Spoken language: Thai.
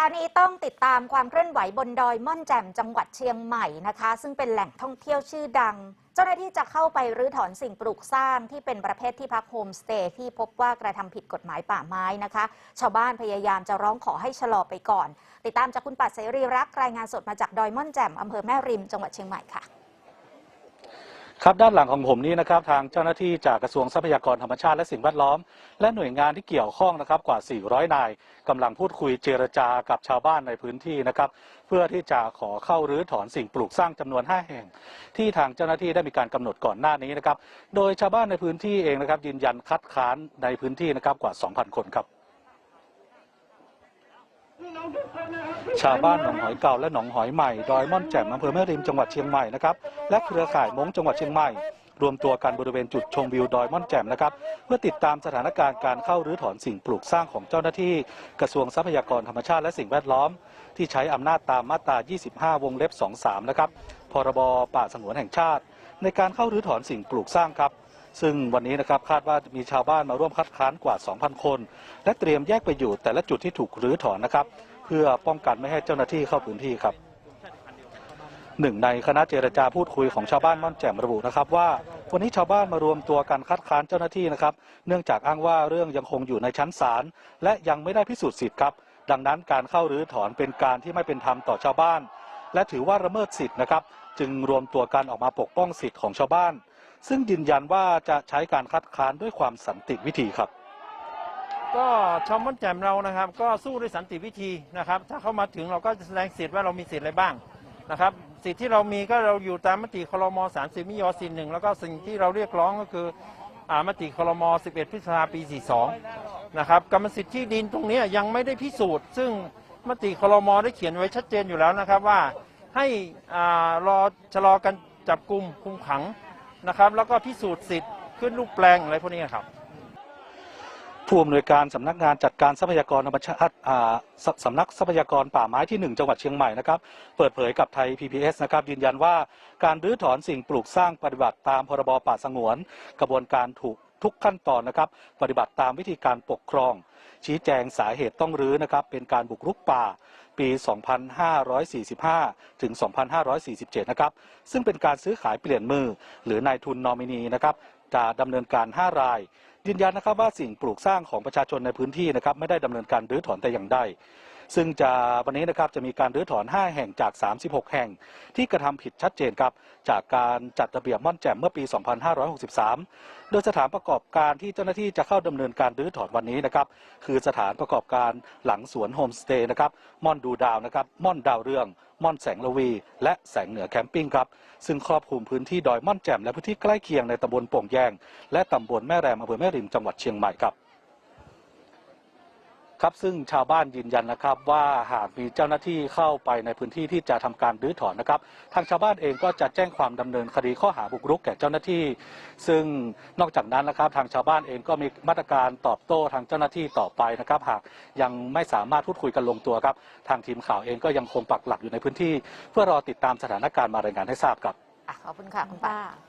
ช้านี้ต้องติดตามความเคลื่อนไหวบนดอยม่อนแจ่มจังหวัดเชียงใหม่นะคะ ซึ่งเป็นแหล่งท่องเที่ยวชื่อดัง เจ้าหน้าที่จะเข้าไปรื้อถอนสิ่งปลูกสร้างที่เป็นประเภทที่พักโฮมสเตย์ที่พบว่ากระทำผิดกฎหมายป่าไม้นะคะ ชาวบ้านพยายามจะร้องขอให้ชะลอไปก่อน ติดตามจากคุณปัดเสรีรักรายงานสดมาจากดอยม่อนแจ่มอำเภอแม่ริมจังหวัดเชียงใหม่ค่ะ ครับด้านหลังของผมนี้นะครับทางเจ้าหน้าที่จากกระทรวงทรัพยากรธรรมชาติและสิ่งแวดล้อม และหน่วยงานที่เกี่ยวข้องนะครับกว่า 400 นายกำลังพูดคุยเจรจากับชาวบ้านในพื้นที่นะครับเพื่อที่จะขอเข้ารื้อถอนสิ่งปลูกสร้างจำนวน 5 แห่ง ที่ทางเจ้าหน้าที่ได้มีการกำหนดก่อนหน้านี้นะครับโดยชาวบ้านในพื้นที่เองนะครับยืนยันคัดค้านในพื้นที่นะครับกว่า 2,000 คนครับ ชาวบ้านหนองหอยเก่าและหนองหอยใหม่ดอยม่อนแจ่มอำเภอแม่ริมจังหวัดเชียงใหม่นะครับและเครือข่ายมงจังหวัดเชียงใหม่รวมตัวกันบริเวณจุดชมวิวดอยม่อนแจ่มนะครับเพื่อติดตามสถานการณ์การเข้ารื้อถอนสิ่งปลูกสร้างของเจ้าหน้าที่ กระทรวงทรัพยากรธรรมชาติและสิ่งแวดล้อม ที่ใช้อำนาจตามมาตรา 25 วงเล็บ 23 นะครับพรบป่าสงวนแห่งชาติ ในการเข้ารื้อถอนสิ่งปลูกสร้างครับ ซึ่งวันนี้นะครับคาดว่ามีชาวบ้านมาร่วมคัดค้านกว่า 2,000 คน และเตรียมแยกไปอยู่แต่ละจุดที่ถูกรื้อถอนนะครับ เพื่อป้องกันไม่ให้เจ้าหน้าที่เข้าพื้นที่ครับหนึ่งในคณะเจรจาพูดคุยของชาวบ้านม่อนแจ่มระบุนะครับว่าวันนี้ชาวบ้านมารวมตัวกันคัดค้านเจ้าหน้าที่นะครับ เนื่องจากอ้างว่าเรื่องยังคงอยู่ในชั้นศาลและยังไม่ได้พิสูจน์สิทธิ์ครับ ดังนั้นการเข้ารื้อถอนเป็นการที่ไม่เป็นธรรมต่อชาวบ้าน และถือว่าละเมิดสิทธิ์นะครับ จึงรวมตัวกันออกมาปกป้องสิทธิ์ของชาวบ้าน ซึ่งยืนยันว่าจะใช้การคัดค้านด้วยความสันติวิธีครับ ก็ชาวม่อนแจ่มเรานะครับ ก็สู้ด้วยสันติวิธีนะครับ ถ้าเข้ามาถึงเราก็จะแสดงสิทธิ์ว่าเรามีสิทธิ์อะไรบ้างนะครับ สิทธิ์ที่เรามีก็เราอยู่ตามมติคลม30มิย41แล้วก็สิ่งที่เราเรียกร้องก็คืออ่ามติคลม11 พฤษภาปี 42 นะครับกรรมสิทธิ์ที่ดินตรงนี้ยยังไม่ได้พิสูจน์ ซึ่งมติคลมได้เขียนไว้ชัดเจนอยู่แล้วนะครับว่าให้อ่ารอชะลอกันจับกลุ่มคุมขังนะครับ แล้วก็พิสูจน์สิทธิ์ขึ้นรูปแปลงอะไรพวกนี้ครับ ผู้อำนวยการสำนักงานจัดการทรัพยากรธรรมชาติอ่าสสำนักทรัพยากรป่าไม้ที่ 1 จังหวัดเชียงใหม่นะครับ เปิดเผยกับไทย PBS นะครับ ยืนยันว่าการรื้อถอนสิ่งปลูกสร้างปฏิบัติตามพรบป่าสงวน กระบวนการถูกทุกขั้นตอนนะครับ ปฏิบัติตามวิธีการปกครอง ชี้แจงสาเหตุต้องรื้อนะครับ เป็นการบุกรุกป่าปี 2545 ถึง 2547 นะครับ ซึ่งเป็นการซื้อขายเปลี่ยนมือ หรือนายทุนนอมินีนะครับจะดำเนินการ 5 ราย ยืนยันนะครับว่าสิ่งปลูกสร้างของประชาชนในพื้นที่นะครับไม่ได้ดำเนินการรื้อถอนแต่อย่างใดซึ่งจะวันนี้นะครับจะมีการรื้อถอน 5 แห่งจาก 36 แห่ง ที่กระทำผิดชัดเจนครับ จากการจัดระเบียบม่อนแจ่มเมื่อปี 2563 โดยสถานประกอบการที่เจ้าหน้าที่จะเข้าดำเนินการรื้อถอนวันนี้นะครับ คือสถานประกอบการหลังสวนโฮมสเตย์นะครับ ม่อนดูดาวนะครับ ม่อนดาวเรือง ม่อนแสงละวี และแสงเหนือแคมปิ้งครับ ซึ่งครอบคลุมพื้นที่ดอยม่อนแจ่มและพื้นที่ใกล้เคียงในตำบลโป่งแยง และตำบลแม่แรมอำเภอแม่ริมจังหวัดเชียงใหม่ครับ ครับซึ่งชาวบ้านยืนยันนะครับว่าหากมีเจ้าหน้าที่เข้าไปในพื้นที่ที่จะทำการรื้อถอนนะครับทางชาวบ้านเองก็จะแจ้งความดำเนินคดีข้อหาบุกรุกแก่เจ้าหน้าที่ ซึ่งนอกจากนั้นนะครับทางชาวบ้านเองก็มีมาตรการตอบโต้ทางเจ้าหน้าที่ต่อไปนะครับหากยังไม่สามารถพูดคุยกันลงตัวครับ ทางทีมข่าวเองก็ยังคงปักหลักอยู่ในพื้นที่ เพื่อรอติดตามสถานการณ์มารายงานให้ทราบครับอะขอบคุณค่ะคุณป้า